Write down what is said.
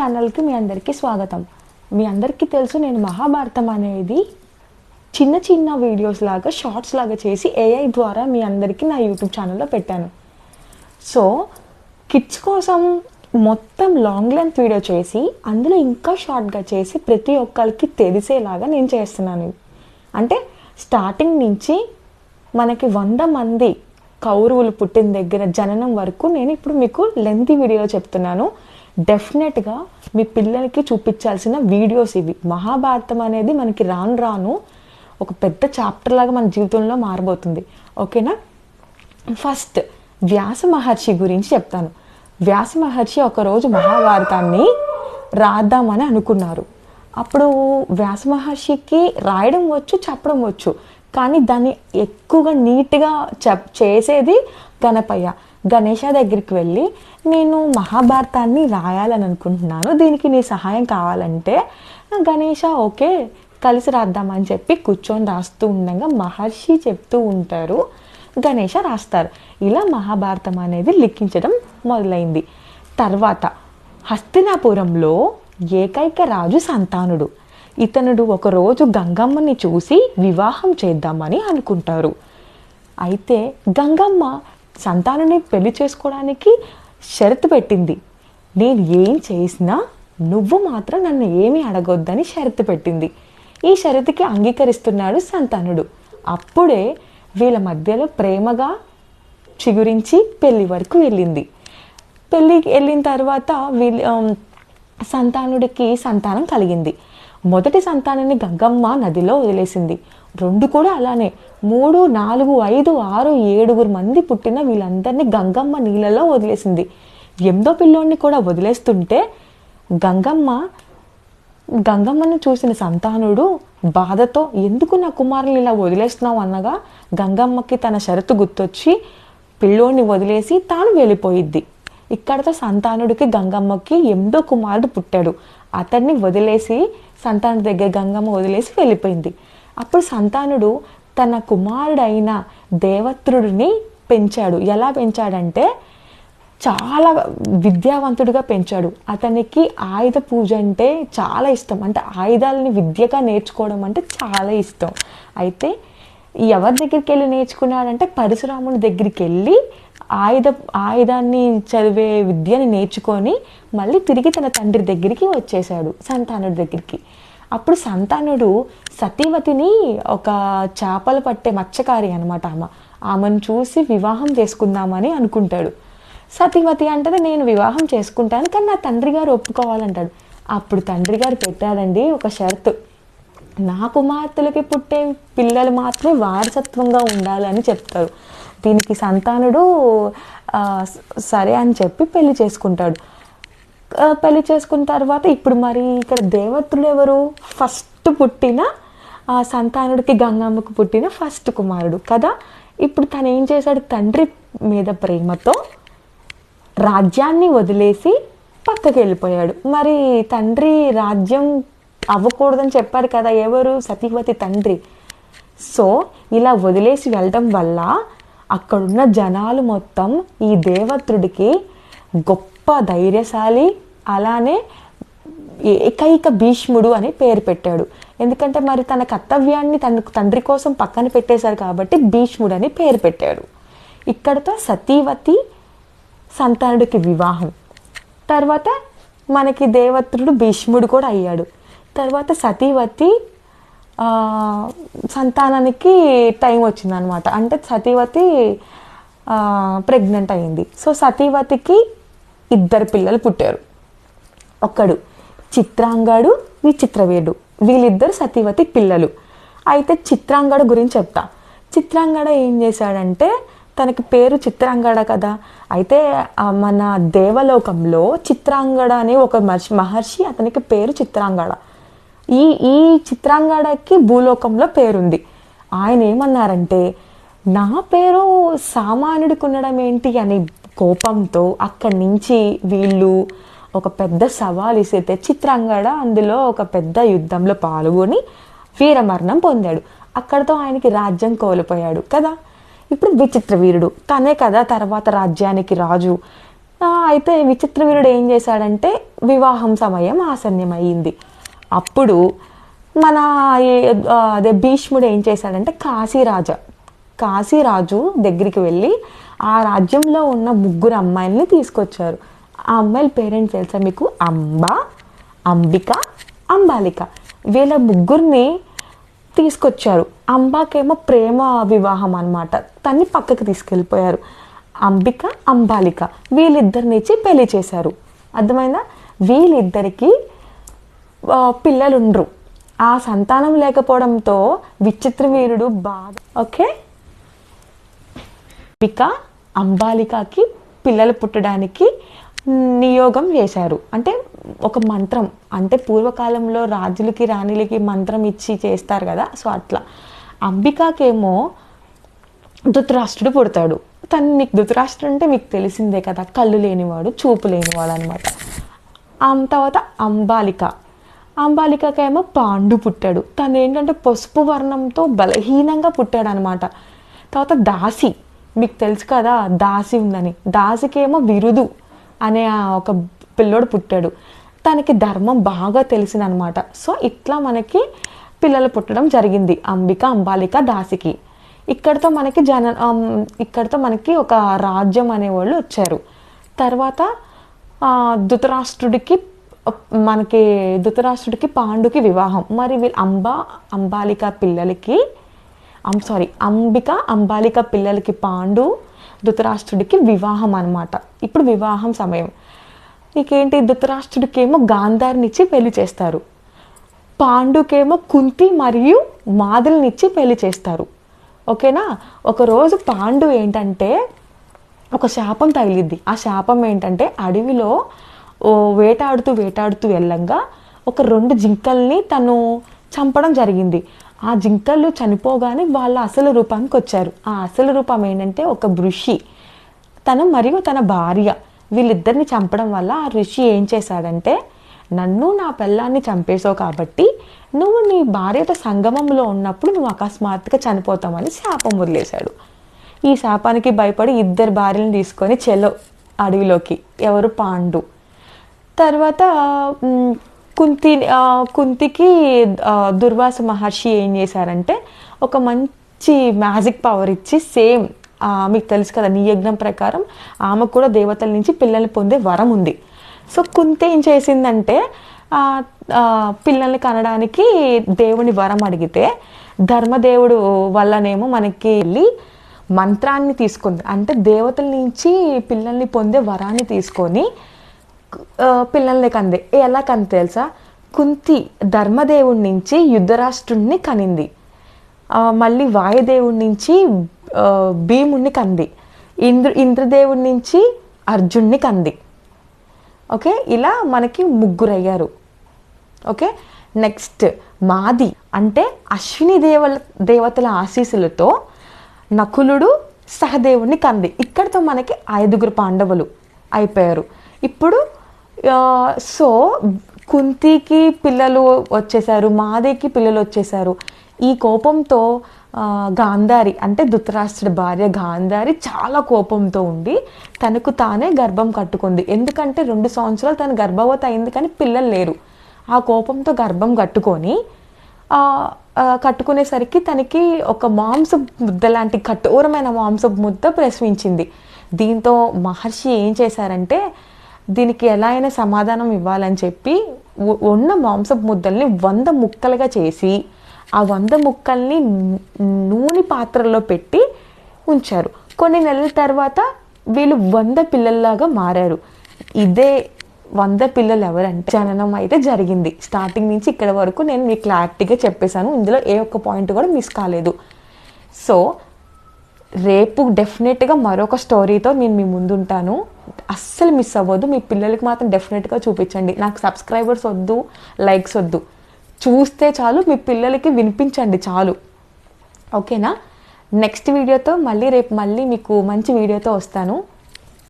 ఛానల్కి మీ అందరికీ స్వాగతం. మీ అందరికీ తెలుసు నేను మహాభారతం అనేది చిన్న చిన్న వీడియోస్ లాగా షార్ట్స్ లాగా చేసి ఏఐ ద్వారా మీ అందరికీ నా యూట్యూబ్ ఛానల్లో పెట్టాను. సో కిడ్స్ కోసం మొత్తం లాంగ్ లెంత్ వీడియో చేసి అందులో ఇంకా షార్ట్గా చేసి ప్రతి ఒక్కరికి తెలిసేలాగా నేను చేస్తున్నాను. అంటే స్టార్టింగ్ నుంచి మనకి వంద మంది కౌరవులు పుట్టిన దగ్గర జననం వరకు నేను ఇప్పుడు మీకు లెంతీ వీడియోలో చెప్తున్నాను. డెఫినెట్గా మీ పిల్లలకి చూపించాల్సిన వీడియోస్ ఇవి. మహాభారతం అనేది మనకి రాను రాను ఒక పెద్ద చాప్టర్ లాగా మన జీవితంలో మారబోతుంది. ఓకేనా ఫస్ట్ వ్యాస మహర్షి గురించి చెప్తాను. వ్యాస మహర్షి ఒకరోజు మహాభారతాన్ని రాద్దామని అనుకున్నారు. అప్పుడు వ్యాస మహర్షికి రాయడం వచ్చు చెప్పడం వచ్చు. కానీ దాన్ని ఎక్కువగా నీట్గా చెప్ చేసేది గణపయ్య. గణేష దగ్గరికి వెళ్ళి నేను మహాభారతాన్ని రాయాలని అనుకుంటున్నాను. దీనికి నీ సహాయం కావాలంటే గణేష ఓకే కలిసి రాద్దామని చెప్పి కూర్చొని రాస్తూ ఉండగా మహర్షి చెప్తూ ఉంటారు గణేష రాస్తారు. ఇలా మహాభారతం అనేది లిఖించడం మొదలైంది. తర్వాత హస్తినాపురంలో ఏకైక రాజు సంతానుడు. ఇతనుడు ఒకరోజు గంగమ్మని చూసి వివాహం చేద్దామని అనుకుంటారు. అయితే గంగమ్మ సంతానుని పెళ్ళి చేసుకోవడానికి షరతు పెట్టింది. నేను ఏం చేసినా నువ్వు మాత్రం నన్ను ఏమీ అడగొద్దని షరతు పెట్టింది. ఈ షరతుకి అంగీకరిస్తున్నాడు సంతానుడు. అప్పుడే వీళ్ళ మధ్యలో ప్రేమగా చిగురించి పెళ్ళి వరకు వెళ్ళింది. పెళ్ళికి వెళ్ళిన తర్వాత వీళ్ళ సంతానుడికి సంతానం కలిగింది. మొదటి సంతానాన్ని గంగమ్మ నదిలో వదిలేసింది. రెండు కూడా అలానే. మూడు నాలుగు ఐదు ఆరు ఏడుగురు మంది పుట్టిన వీళ్ళందరినీ గంగమ్మ నీళ్ళలో వదిలేసింది. ఎనిమిదో పిల్లోడిని కూడా వదిలేస్తుంటే గంగమ్మ గంగమ్మను చూసిన సంతానుడు బాధతో ఎందుకు నా కుమారుని ఇలా వదిలేస్తున్నావు అనగా గంగమ్మకి తన షరతు గుర్తొచ్చి పిల్లోని వదిలేసి తాను వెళ్ళిపోయిద్ది. ఇక్కడతో సంతానుడికి గంగమ్మకి ఎనిమిదో కుమారుడు పుట్టాడు. అతన్ని వదిలేసి సంతానుడి దగ్గర గంగమ్మ వదిలేసి వెళ్ళిపోయింది. అప్పుడు సంతానుడు తన కుమారుడైన దేవత్రుడిని పెంచాడు. ఎలా పెంచాడంటే చాలా విద్యావంతుడిగా పెంచాడు. అతనికి ఆయుధ పూజ అంటే చాలా ఇష్టం. అంటే ఆయుధాలని విద్యగా నేర్చుకోవడం అంటే చాలా ఇష్టం. అయితే ఎవరి దగ్గరికి వెళ్ళి నేర్చుకున్నాడంటే పరశురాముని దగ్గరికి వెళ్ళి ఆయుధ ఆయుధాన్ని చదివే విద్యని నేర్చుకొని మళ్ళీ తిరిగి తన తండ్రి దగ్గరికి వచ్చేసాడు సంతానుడి దగ్గరికి. అప్పుడు సంతానుడు సతీవతిని ఒక చేపలు పట్టే మత్స్యకారి అనమాట ఆమె. ఆమెను చూసి వివాహం చేసుకుందామని అనుకుంటాడు. సతీవతి అంటది నేను వివాహం చేసుకుంటాను కానీ నా తండ్రి గారు ఒప్పుకోవాలంటాడు. అప్పుడు తండ్రి గారు పెట్టాడండి ఒక షరతు. నా కుమార్తెలకి పుట్టే పిల్లలు మాత్రమే వారసత్వంగా ఉండాలని చెప్తారు. దీనికి సంతానుడు సరే అని చెప్పి పెళ్ళి చేసుకుంటాడు. పెళ్ళి చేసుకున్న తర్వాత ఇప్పుడు మరి ఇక్కడ దేవతలు ఎవరు? ఫస్ట్ పుట్టిన సంతానుడికి గంగమ్మకు పుట్టిన ఫస్ట్ కుమారుడు కదా. ఇప్పుడు తను ఏం చేశాడు? తండ్రి మీద ప్రేమతో రాజ్యాన్ని వదిలేసి పక్కకి వెళ్ళిపోయాడు. మరి తండ్రి రాజ్యం అవ్వకూడదని చెప్పారు కదా ఎవరు? సతీవతి తండ్రి. సో ఇలా వదిలేసి వెళ్ళడం వల్ల అక్కడున్న జనాలు మొత్తం ఈ దేవత్రుడికి గొప్ప ధైర్యశాలి అలానే ఏకైక భీష్ముడు అని పేరు పెట్టాడు. ఎందుకంటే మరి తన కర్తవ్యాన్ని తన తండ్రి కోసం పక్కన పెట్టేశారు కాబట్టి భీష్ముడు అని పేరు పెట్టాడు. ఇక్కడతో సతీవతి సంతానుడికి వివాహం. తర్వాత మనకి దేవత్రుడు భీష్ముడు కూడా అయ్యాడు. తర్వాత సతీవతి సంతానానికి టైం వచ్చిందనమాట. అంటే సతీవతి ప్రెగ్నెంట్ అయింది. సో సతీవతికి ఇద్దరు పిల్లలు పుట్టారు. ఒకడు చిత్రాంగడు విచిత్రవేడు వీళ్ళిద్దరు సతీవతి పిల్లలు. అయితే చిత్రాంగడ గురించి చెప్తా. చిత్రాంగడ ఏం చేశాడంటే తనకి పేరు చిత్రాంగడ కదా? అయితే మన దేవలోకంలో చిత్రాంగడ అనే ఒక మహర్షి మహర్షి అతనికి పేరు చిత్రాంగడ. ఈ ఈ చిత్రాంగడకి భూలోకంలో పేరుంది. ఆయన ఏమన్నారంటే నా పేరు సామాన్యుడికి ఉండడం ఏంటి అని కోపంతో అక్కడి నుంచి వీళ్ళు ఒక పెద్ద సవాల్ ఇస్తే చిత్రాంగడ అందులో ఒక పెద్ద యుద్ధంలో పాల్గొని వీరమరణం పొందాడు. అక్కడతో ఆయనకి రాజ్యం కోల్పోయాడు కదా. ఇప్పుడు విచిత్ర వీరుడు. తనే కదా తర్వాత రాజ్యానికి రాజు. అయితే విచిత్ర వీరుడు ఏం చేశాడంటే వివాహం సమయం ఆసన్యమైంది అప్పుడు మన అదే భీష్ముడు ఏం చేశాడంటే కాశీరాజా కాశీరాజు దగ్గరికి వెళ్ళి ఆ రాజ్యంలో ఉన్న ముగ్గురు అమ్మాయిల్ని తీసుకొచ్చారు. ఆ అమ్మాయిల పేరెంట్స్ తెలుసా మీకు? అంబ అంబిక అంబాలిక. వీళ్ళ ముగ్గురిని తీసుకొచ్చారు. అంబాకేమో ప్రేమ వివాహం అనమాట తన్ని పక్కకి తీసుకెళ్ళిపోయారు. అంబిక అంబాలిక వీళ్ళిద్దరినిచ్చి పెళ్ళి చేశారు. అర్థమైందా? వీళ్ళిద్దరికీ పిల్లలుండ్రు. ఆ సంతానం లేకపోవడంతో విచిత్ర వీరుడు బాధ. ఓకే? అంబిక అంబాలికకి పిల్లలు పుట్టడానికి నియోగం చేశారు. అంటే ఒక మంత్రం. అంటే పూర్వకాలంలో రాజులకి రాణిలకి మంత్రం ఇచ్చి చేస్తారు కదా. సో అట్లా. అంబికాకేమో ధృతరాష్ట్రుడు పుడతాడు. తను మీకు ధృతరాష్ట్రుడు అంటే మీకు తెలిసిందే కదా. కళ్ళు లేనివాడు చూపు లేనివాడు అనమాట తర్వాత అంబాలిక. అంబాలికకేమో పాండు పుట్టాడు. తను ఏంటంటే పసుపు వర్ణంతో బలహీనంగా పుట్టాడు అనమాట తర్వాత దాసి మీకు తెలుసు కదా దాసి ఉందని. దాసికేమో విరుదు అనే ఒక పిల్లోడు పుట్టాడు. తనకి ధర్మం బాగా తెలిసిందనమాట సో ఇట్లా మనకి పిల్లలు పుట్టడం జరిగింది అంబిక అంబాలిక దాసికి. ఇక్కడతో మనకి జన ఇక్కడితో ఇక్కడతో మనకి ఒక రాజ్యం అనేవాళ్ళు వచ్చారు. తర్వాత ధృతరాష్ట్రుడికి మనకి ధృతరాష్ట్రుడికి పాండుకి వివాహం. మరి వీళ్ళు అంబ అంబాలిక పిల్లలకి అం సారీ అంబిక అంబాలిక పిల్లలకి పాండు ధృతరాష్ట్రుడికి వివాహం అనమాట ఇప్పుడు వివాహం సమయం. నీకేంటి? ధృతరాష్ట్రుడికేమో గాంధారినిచ్చి పెళ్ళి చేస్తారు. పాండుకేమో కుంతి మరియు మాదల్నిచ్చి పెళ్ళి చేస్తారు. ఓకేనా? ఒకరోజు పాండు ఏంటంటే ఒక శాపం తగిలిద్ది. ఆ శాపం ఏంటంటే అడవిలో వేటాడుతూ వేటాడుతూ వెళ్ళంగా ఒక రెండు జింకల్ని తను చంపడం జరిగింది. ఆ జింకలు చనిపోగానే వాళ్ళ అసలు రూపానికి వచ్చారు. ఆ అసలు రూపం ఏంటంటే ఒక ఋషి. తను మరియు తన భార్య వీళ్ళిద్దరిని చంపడం వల్ల ఆ ఋషి ఏం చేశాడంటే నన్ను నా పిల్లాన్ని చంపేశావు కాబట్టి నువ్వు నీ భార్యతో సంగమంలో ఉన్నప్పుడు నువ్వు అకస్మాత్తుగా చనిపోతామని శాపం వదిలేశాడు. ఈ శాపానికి భయపడి ఇద్దరు భార్యలను తీసుకొని చెలో అడవిలోకి. ఎవరు పాండు. తర్వాత కుంతి కుంతికి దుర్వాస మహర్షి ఏం చేశారంటే ఒక మంచి మ్యాజిక్ పవర్ ఇచ్చి సేమ్ మీకు తెలుసు కదా నీ యజ్ఞం ప్రకారం ఆమెకు కూడా దేవతల నుంచి పిల్లల్ని పొందే వరం ఉంది. సో కుంతి ఏం చేసిందంటే పిల్లల్ని కనడానికి దేవుని వరం అడిగితే ధర్మదేవుడు వల్లనేమో మనకి వెళ్ళి మంత్రాన్ని తీసుకుంది. అంటే దేవతల నుంచి పిల్లల్ని పొందే వరాన్ని తీసుకొని పిల్లల్ని కంది. ఎలా కంది తెలుసా? కుంతి ధర్మదేవుడి నుంచి యుద్ధరాష్ట్రుణ్ణి కనింది. మళ్ళీ వాయుదేవుడి నుంచి భీముణ్ణి కంది. ఇంద్ర ఇంద్రదేవుడి నుంచి అర్జున్ని కంది. ఓకే? ఇలా మనకి ముగ్గురు అయ్యారు ఓకే? నెక్స్ట్ మాది అంటే అశ్విని దేవ దేవతల ఆశీస్సులతో నకులుడు సహదేవుని కంది. ఇక్కడితో మనకి ఐదుగురు పాండవులు అయిపోయారు. ఇప్పుడు సో కుంతికి పిల్లలు వచ్చేసారు మాదేకి పిల్లలు వచ్చేసారు. ఈ కోపంతో గాంధారి అంటే ధృతరాష్ట్రుడి భార్య గాంధారి చాలా కోపంతో ఉండి తనకు తానే గర్భం కట్టుకుంది. ఎందుకంటే రెండు సంవత్సరాలు తను గర్భవతి అయింది కానీ పిల్లలు లేరు. ఆ కోపంతో గర్భం కట్టుకొని కట్టుకునేసరికి తనకి ఒక మాంస ముద్ద లాంటి కఠోరమైన మాంస ముద్ద ప్రసవించింది. దీంతో మహర్షి ఏం చేశారంటే దీనికి ఎలా అయినా సమాధానం ఇవ్వాలని చెప్పి ఉన్న మాంసపు ముద్దల్ని వంద ముక్కలుగా చేసి ఆ వంద ముక్కల్ని నూనె పాత్రలో పెట్టి ఉంచారు. కొన్ని నెలల తర్వాత వీళ్ళు వంద పిల్లల్లాగా మారారు. ఇదే వంద పిల్లలు ఎవరంటే జననం అయితే జరిగింది. స్టార్టింగ్ నుంచి ఇక్కడ వరకు నేను మీకు క్లారిటీగా చెప్పేశాను. ఇందులో ఏ ఒక్క పాయింట్ కూడా మిస్ కాలేదు. సో రేపు డెఫినెట్గా మరొక స్టోరీతో నేను మీ ముందుంటాను. అస్సలు మిస్ అవ్వద్దు మీ పిల్లలకి మాత్రం డెఫినెట్గా చూపించండి. నాకు సబ్స్క్రైబర్స్ వద్దు లైక్స్ వద్దు. చూస్తే చాలు మీ పిల్లలకి వినిపించండి చాలు. ఓకేనా నెక్స్ట్ వీడియోతో మళ్ళీ రేపు మళ్ళీ మీకు మంచి వీడియోతో వస్తాను.